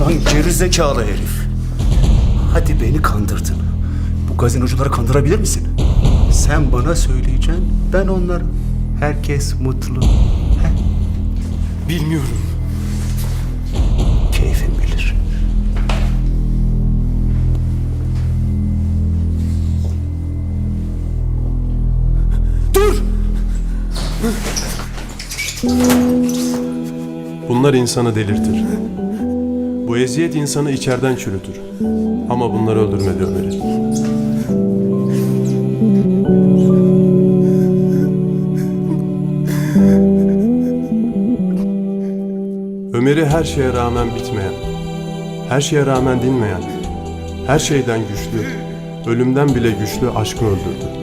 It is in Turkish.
Lan gerizekalı herif. Hadi beni kandırdın. Bu gazinocuları kandırabilir misin? Sen bana söyleyeceksin, ben onlara. Herkes mutlu. He? Bilmiyorum. Keyfin bilir. Dur! Bunlar insanı delirtir. Bu eziyet insanı içeriden çürütür. Ama bunlar öldürmedi Ömer'i. Ömer'i her şeye rağmen bitmeyen, her şeye rağmen dinmeyen, her şeyden güçlü, ölümden bile güçlü aşkı öldürdü.